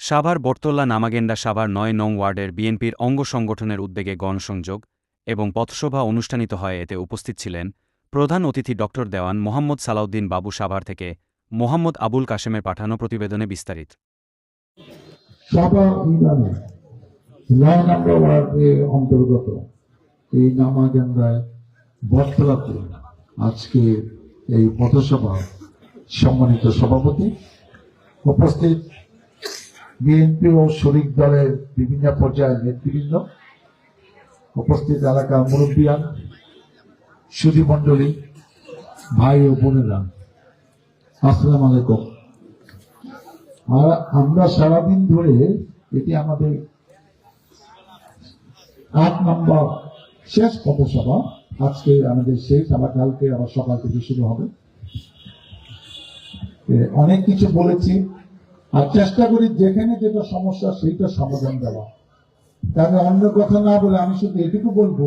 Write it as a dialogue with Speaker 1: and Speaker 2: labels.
Speaker 1: সাভার বটতল্লা নামাগেন্ডা সাভার নয় নং ওয়ার্ডের বিএনপির অঙ্গ সংগঠনের উদ্যোগে গণসংযোগ এবং পথসভা অনুষ্ঠানিত হয় এতে উপস্থিত ছিলেন প্রধান অতিথি ড. দেওয়ান মোহাম্মদ সালাউদ্দিন বাবু সাভার থেকে মোহাম্মদ আবুল কাশেমের পাঠানো প্রতিবেদনে বিস্তারিত।
Speaker 2: আজকে এই পথসভা সম্মানিত সভাপতি উপস্থিত বিএনপি ও শরিক দলের বিভিন্ন পর্যায়ের নেতৃবৃন্দ উপস্থিত এলাকার মুরব্বিয়ান সুধী মণ্ডলী, ভাই ও বোনেরা। আসসালামু আলাইকুম। আর আমরা সারাদিন ধরে এটি আমাদের আট নম্বর শেষ পথসভা। আজকে আমাদের শেষ, আবার কালকে আবার সকাল থেকে শুরু হবে। অনেক কিছু বলেছি। আর চেষ্টা করি যেখানে যেটা সমস্যা সেইটা সমাধান দেওয়া। তাহলে অন্য কথা না বলে আমি শুধু এটুকু বলব